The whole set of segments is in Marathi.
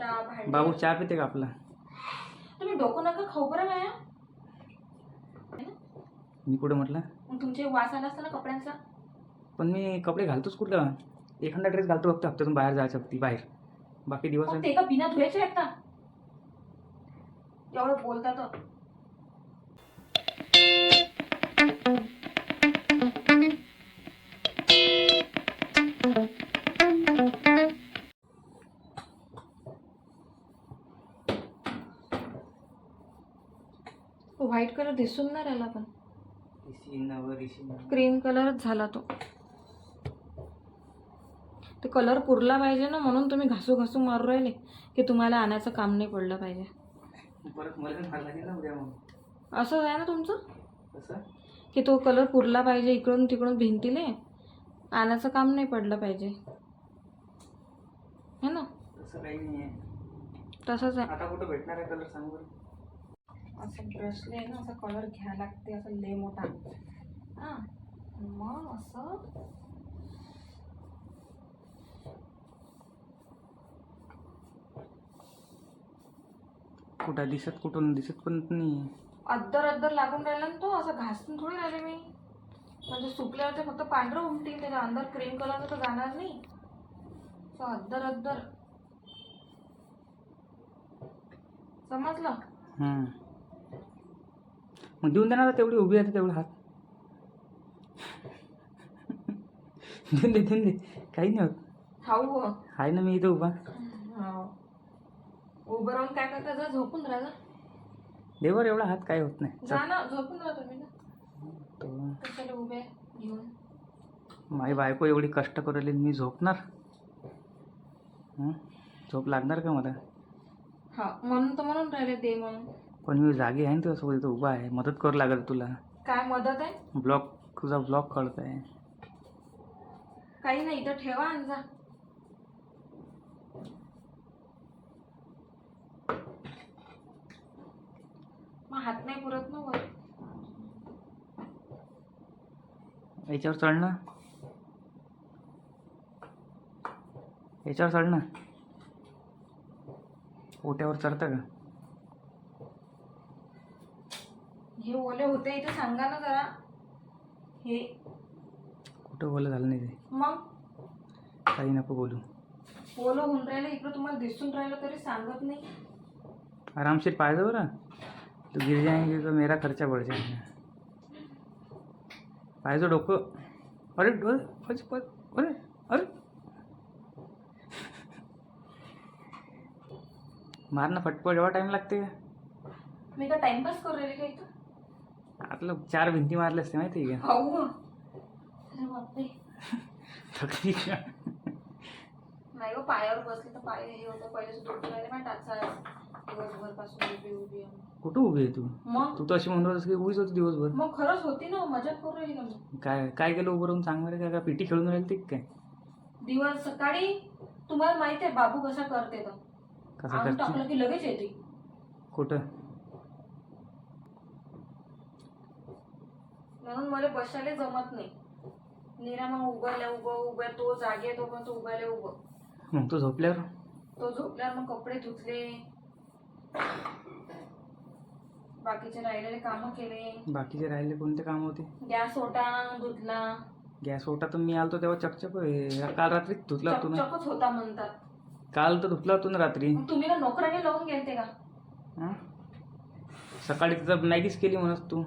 नाश्ता भांडी. बाबू चहा पिते का आपला? तुम्ही डोकं नका खाऊ बरं माया. मी कुठं म्हटलं? मग तुमचे वास आला असता ना कपड्यांचा? पण मी कपडे घालतोच कुठलं? एखादा ड्रेस घालतो फक्त हप्त्यातून बाहेर जायचं फक्त बाहेर. बाकी दिवस मग ते का बिना धुवायचे आहेत का एवढं बोलता तर. व्हाईट कलर दिसून नाही राहिला पण. क्रीम कलरच झाला तो. ते कलर पुरला पाहिजे ना म्हणून तुम्ही घासू घासू मारू राहिले की तुम्हाला आणायचं काम नाही पडलं पाहिजे. परत असं आहे ना तुमचं? की तो कलर पुरला पाहिजे इकडून तिकडून भिंतीले आणायचं काम नाही पडलं पाहिजे. है ना? तसंच आहे. आता कुठं भेटणार आहे कलर सांग असं ब्रशले ना असं कलर घ्यायला लागते असं ले मोठा. हां मग असं. कुठं दिसत कुठून दिसत पण नाही. अद्दर अद्दर लागून राहिला ना तो असं घासून थोडी राहिले मी. म्हणजे सुकल्यावर ते फक्त पांढरं उमटील त्याच्या अंदर क्रीम कलरचं तर जाणार नाही. असं अद्दर अद्दर. समजलं. मग देऊन देणार तेवढी उभी आहे तेवढा हात. देऊन दे देऊन दे. काही नाही होत. खाऊ. आहे ना मी इथं उभा. हो. उभं राहून काय करता? झोपून राहा जा. देवर एवढा हात काय होत नाही. जा ना झोपून राहा तुम्ही ना. तो कशाला उभे घेऊन. माझी बायको एवढी कष्ट करेल मी झोपणार? हं? झोप लागणार का मला? हा म्हणून तर म्हणून राहिले दे म्हणून. पण मी जागी आहे ना तुझ्यासोबत इथं उभा आहे. मदत करू लागेल तुला. काय मदत आहे? ब्लॉक तुझा ब्लॉक कळत आहे काही नाही इथं ठेवा आणि जा. मग हात नाही पुरत ना वर. याच्यावर चढ ना. याच्यावर चढ ना. ओट्यावर चढतं का? हे ओले होते इथे सांगा ना जरा. हे. कुठं बोलं झालं नाही ते? मग? काही नको बोलू. ओलं होऊन राहिलं इकडं तुम्हाला दिसून राहिलं तरी सांगत नाही. आरामशीर पाहिजे बरं. तू गिर जाएंगे तो मेरा खर्चा बढ़ जाएगा. पाहिजे डोकं. अरे डोळे अरे अरे अरे अरे. मार ना फटफट एवढा टाईम लागते का? मी का टाइमपास करू राहिली का इथं? आपलं चार भिंती मारले असते माहिती आहे का? हो अरे बापरे. थकली का? नाही गं पायावर बसले तर पाय हे होतं. पहिले दुखून राहिले माझ्या टाचा दिवसभरपासून उभी उभी आहे. कुठं उभी आहे तू? मग? तू तर अशी म्हणत होतीस की उभीच होती दिवसभर. मग खरंच होती ना मजाक करू राहिली का मी? काय काय केलं उभं राहून? सांग बरं काय का पिटी खेळून राहिली ती काय? दिवस सकाळी तुम्हाला माहिती आहे बाबू कसा करते तर कसं अंग करते? टाकलं की लगेच येते. कुठं? म्हणून मला बसायला जमत नाही. निरा मग उभारल्या उभं उभ्या तो जागे तो पण तो उभारल्या उभं. मग तू झोपल्यावर? तो झोपल्यावर मग कपडे धुतले. बाकीचे राहिलेले कामं केले. बाकीचे राहिले कोणते काम होते? गॅस ओटा धुतला. गॅस ओटा तर मी आलतो तेव्हा चकचक. काल रात्री धुतला होतो ना? चकचकच होता म्हणतात. काल तर धुतला होतो ना रात्री. मग तुम्ही का नोकराने लावून गेलते का? हं? सकाळी तिथं नाईकीच केली म्हणत तू.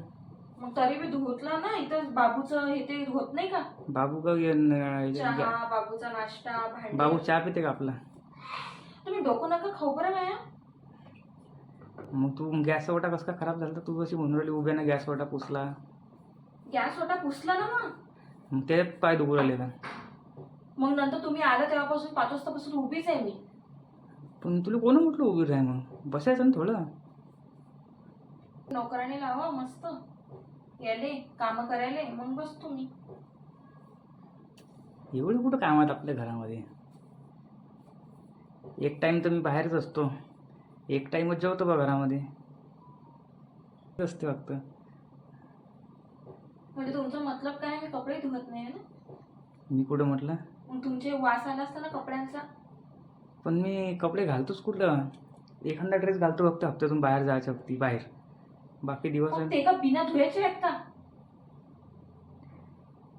मग तरी बी धुतला ना इथं बाबूचं हे ते होत नाही का? बाबू का न- चहा बाबूचा नाश्ता भांडी. बाबू चहा पिते का आपला? तुम्ही डोकं नका खाऊ बरं माया. मग तू गॅस ओटा कसा काय खराब झाला तू कशी म्हणून राहिली उभ्यानं गॅस ओटा पुसला? गॅस ओटा पुसला ना मग? मग ते पाय दुखू राहिले का? मग नंतर तुम्ही आलं तेव्हापासून पाच वाजतापासून उभीच आहे मी. पण तुला कोण म्हटलं उभी राह मग? बसायचं ना थोडं. नोकराने लावा मस्त. याले काम करायले मग बस तुम्ही एवढं कुठं काम आहेत आपल्या घरामध्ये? एक टाइम तर मी बाहेरच असतो. एक टाइमच जेवतो बा घरामध्ये. असते फक्त. म्हणजे तुमचा मतलब काय? मी कपडे धुवत नाही ना? मी कुठं म्हटलं? मग तुमचे वास आला असता ना कपड्यांचा? पण मी कपडे घालतोच कुठलं? एखादा ड्रेस घालतो फक्त हप्त्यातून बाहेर जायच्या वक्ती बाहेर. बाकी दिवस मग ते का बिना धुयाचे आहेत का?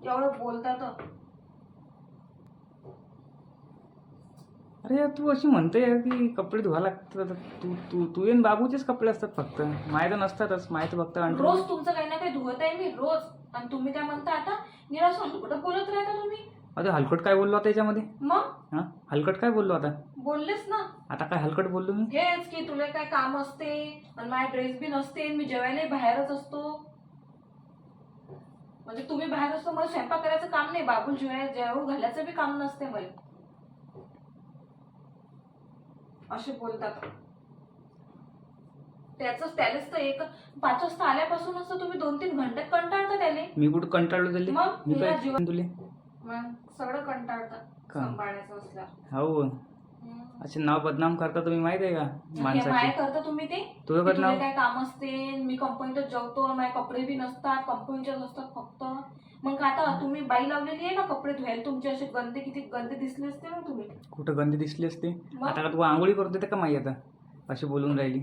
एवढं बोलता तर. अरे यार, तू अशी म्हणते यार की कपडे धुवा लागतात आता. तू तू तू येऊन बाबूचेच कपडे असतात फक्त. माय तर नसतातच. माय तर फक्त अंडर रोज तुमचं काही ना काही धुवत आहे मी रोज. आणि तुम्ही काय म्हणता आता? निराश कुठं बोलत राहता तुम्ही? अरे हलकट काय बोललो आता याच्यामध्ये? मग? हां? हलकट काय बोललो आता? बोललेच ना. आता काय हलकट बोललो मी? हेच की तुला काय काम असते आणि माझे ड्रेस बी नसते मी जेवायला बाहेरच असतो. म्हणजे तुम्ही बाहेर असतो मला स्वयंपाक करायचं काम नाही बाबू जेवाय जेवू घालायचं बी काम नसते मला. असे बोलतात. त्याच त्यालाच तर एक पाच वाजता आल्यापासूनच तर तुम्ही दोन तीन घंटे कंटाळता त्याने मी कुठं कंटाळलो झाली मग मी काय तुले. मग सगळं कंटाळतात का? सांभाळायचं हो. असे नाव बदनाम करता तुम्ही माहीत आहे का? हे माया माणसाचे करता तुम्ही ते? तुझं की कर तुला नाव काय काम असते? मी कंपनीतच जेवतो माझे कपडे बी नसतात कंपनीचेच असतात फक्त. मग आता तुम्ही बाई लावलेली आहे ना कपडे धुवायला? तुमचे असे गंदे किती गंदे दिसले असते ना तुम्ही. कुठं गंदी दिसली असते? मग? आता का तू आंघोळी करत का माई आता? अशी बोलून राहिली.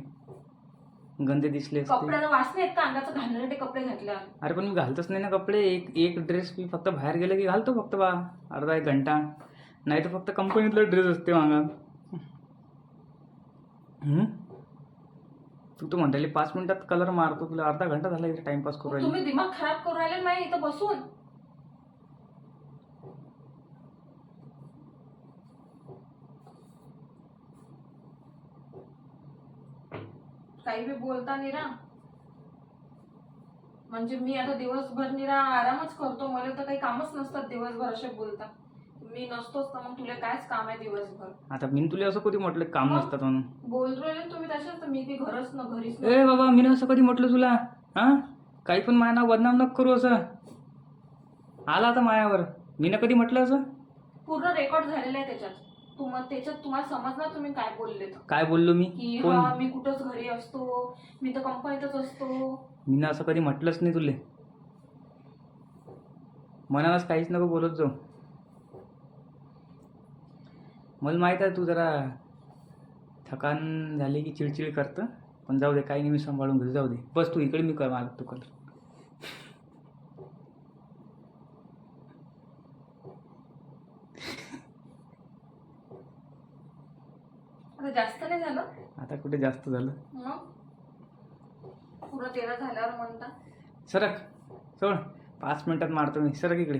गंदे दिसले असते. कपड्याला वासने आहेत का? अंगाचं घालणारे कपडे घातल्यावर. अरे पण मी घालतच नाही ना कपडे. एक एक ड्रेस मी फक्त बाहेर गेलं की घालतो फक्त बा. अर्धा एक घंटा. नाही तर फक्त कंपनीतला ड्रेस असते मागा. तू तर म्हणताली पाच मिनिटात कलर मारतो तुला. अर्धा घंटा झाला इथे टाइमपास करू राहिली. तुम्ही दिमाग खराब करू राहिले नाही इथं बसून. काही बी बोलता निरा म्हणजे मी आता दिवसभर निरा आरामच करतो मला तर काही कामच नसतात दिवसभर असे बोलता. मी नसतोच तर मग तुला कायच काम आहे दिवसभर? आता मी तुला असं कधी म्हटलं काम मग? नसतात म्हणून. बोल राहिले ना तुम्ही तशाच तर मी काही घरच न घरीच ए बाबा मी असं कधी म्हटलं तुला? हा? काही पण माझ्या नाव बदनाम नको करू असं. आला आता मायावर मी ना कधी म्हटलं असं? पूर्ण रेकॉर्ड झालेलं आहे त्याच्यात. तुम्हाला त्याच्यात तुम्हाला समजणार तुम्ही काय बोलले तर. काय बोललो मी? की कोण? हा मी कुठंच घरी असतो मी तर कंपनीतच असतो. मी ना असं कधी म्हटलंच नाही तुले. मनालाच काहीच नको बोलत जाऊ. मला माहीत आहे तू जरा थकान झाली की चिडचिड करतं पण जाऊ दे काही नाही मी सांभाळून घेतो. जाऊ दे. बस तू इकडे मी कर मला तू कर. आता जास्त नाही झालं? आता कुठे जास्त झालं? मग? पूर्ण तेरा झाल्यावर म्हणता. सरक सोड. पाच मिनिटात मारतो मी. सरक इकडे.